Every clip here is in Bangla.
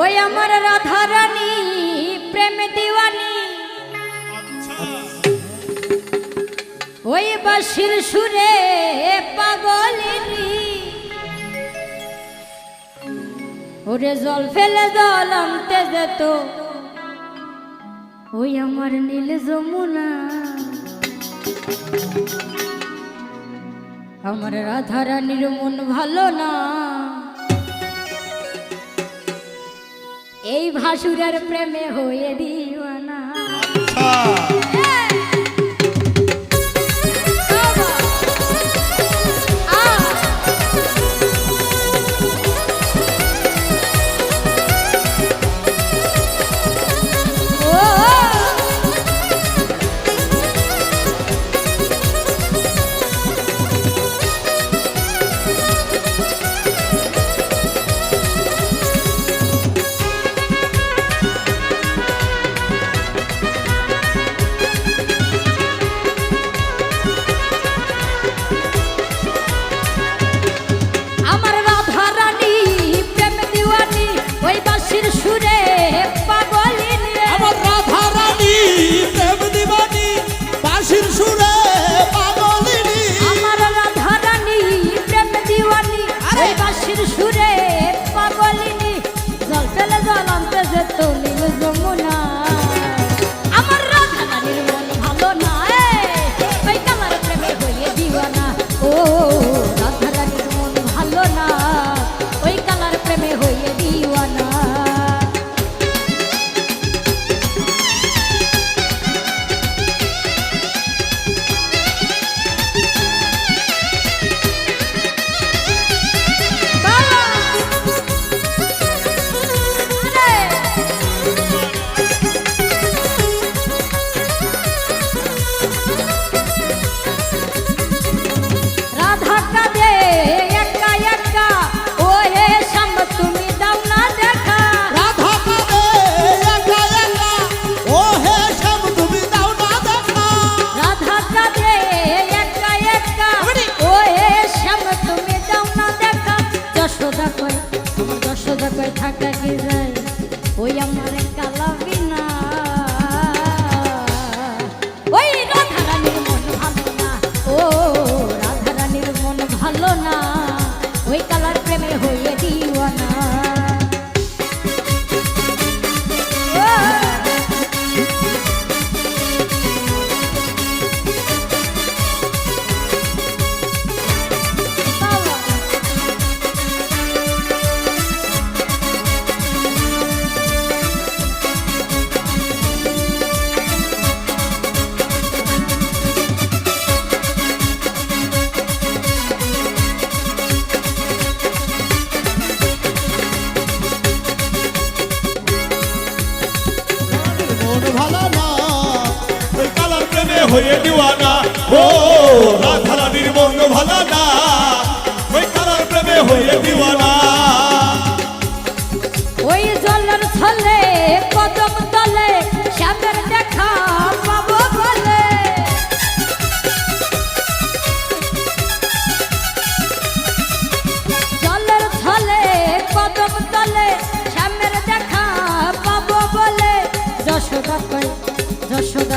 ওই আমার রাধা রানী, প্রেম দিওয়ানি। ওই বাসির সুরে পাগলিনী। ওরে জল ফেলে জল আনতে যেত। ওই আমার নীল যমুনা। আমার রাধা রানীর মন ভালো না। এই ভাসুরের প্রেমে হয়ে দিও না। আচ্ছা। করে থাকা ভালো না হয়ে দিওয়ানা। ও রাধারানীর মন ভালো না ওই কালার প্রেমে হয়ে দিওয়ানা।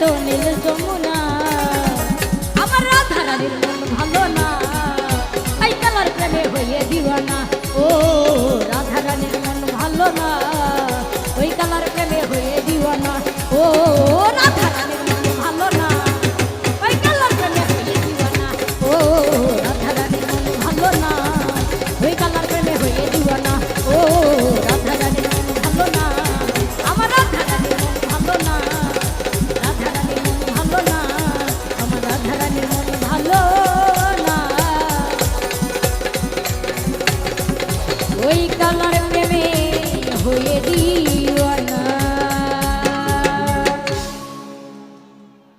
তো নীল যমুনা। আমার রাধা রানীর মন ভালো না। এই কালার প্রেমে হয়ে দিওয়ানা। ও রাধা রানীর মন ভালো না। ওই কালার প্রেমে হয়ে দিও